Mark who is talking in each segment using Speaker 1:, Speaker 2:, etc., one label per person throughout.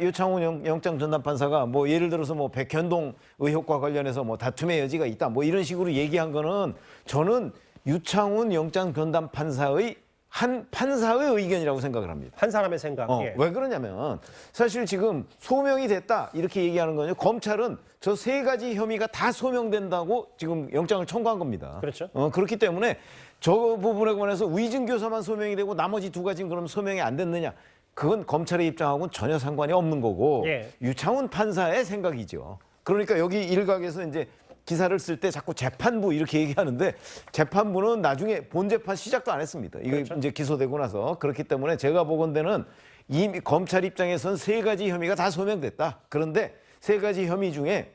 Speaker 1: 유창훈 영- 영장 전담 판사가 뭐 예를 들어서 뭐 백현동 의혹과 관련해서 뭐 다툼의 여지가 있다 뭐 이런 식으로 얘기한 거는 저는 유창훈 영장 전담 판사의 한 판사의 의견이라고 생각을 합니다.
Speaker 2: 한 사람의 생각.
Speaker 1: 어,
Speaker 2: 예.
Speaker 1: 왜 그러냐면 사실 지금 소명이 됐다 이렇게 얘기하는 거는 검찰은 저 세 가지 혐의가 다 소명된다고 지금 영장을 청구한 겁니다.
Speaker 2: 그렇죠.
Speaker 1: 어, 그렇기 때문에 저 부분에 관해서 위증 교사만 소명이 되고 나머지 두 가지는 그럼 소명이 안 됐느냐? 그건 검찰의 입장하고는 전혀 상관이 없는 거고
Speaker 2: 예.
Speaker 1: 유창훈 판사의 생각이죠. 그러니까 여기 일각에서 이제 기사를 쓸 때 자꾸 재판부 이렇게 얘기하는데 재판부는 나중에 본 재판 시작도 안 했습니다. 이게
Speaker 2: 그렇죠.
Speaker 1: 이제 기소되고 나서 그렇기 때문에 제가 보건대는 이미 검찰 입장에선 세 가지 혐의가 다 소명됐다. 그런데 세 가지 혐의 중에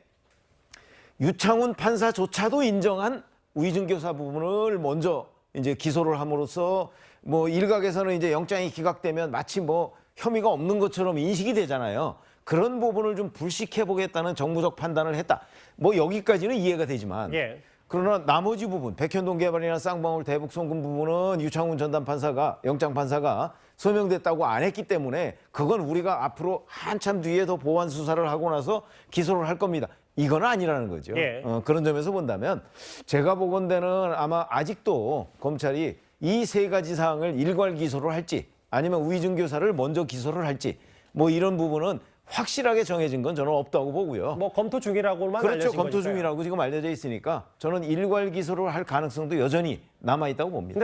Speaker 1: 유창훈 판사조차도 인정한 위증교사 부분을 먼저 이제 기소를 함으로써 뭐 일각에서는 이제 영장이 기각되면 마치 뭐 혐의가 없는 것처럼 인식이 되잖아요. 그런 부분을 좀 불식해 보겠다는 정부적 판단을 했다. 뭐 여기까지는 이해가 되지만
Speaker 2: 예.
Speaker 1: 그러나 나머지 부분 백현동 개발이나 쌍방울 대북 송금 부분은 유창훈 전담 판사가 영장 판사가 소명됐다고 안 했기 때문에 그건 우리가 앞으로 한참 뒤에 더 보완 수사를 하고 나서 기소를 할 겁니다. 이건 아니라는 거죠.
Speaker 2: 예.
Speaker 1: 어, 그런 점에서 본다면 제가 보건대는 아마 아직도 검찰이 이 세 가지 사항을 일괄 기소를 할지 아니면 위증 교사를 먼저 기소를 할지 뭐 이런 부분은 확실하게 정해진 건 저는 없다고 보고요.
Speaker 2: 뭐 검토 중이라고만
Speaker 1: 그렇죠.
Speaker 2: 알려진
Speaker 1: 검토
Speaker 2: 거니까요.
Speaker 1: 중이라고 지금 알려져 있으니까 저는 일괄 기소를 할 가능성도 여전히 남아 있다고 봅니다.
Speaker 2: 근데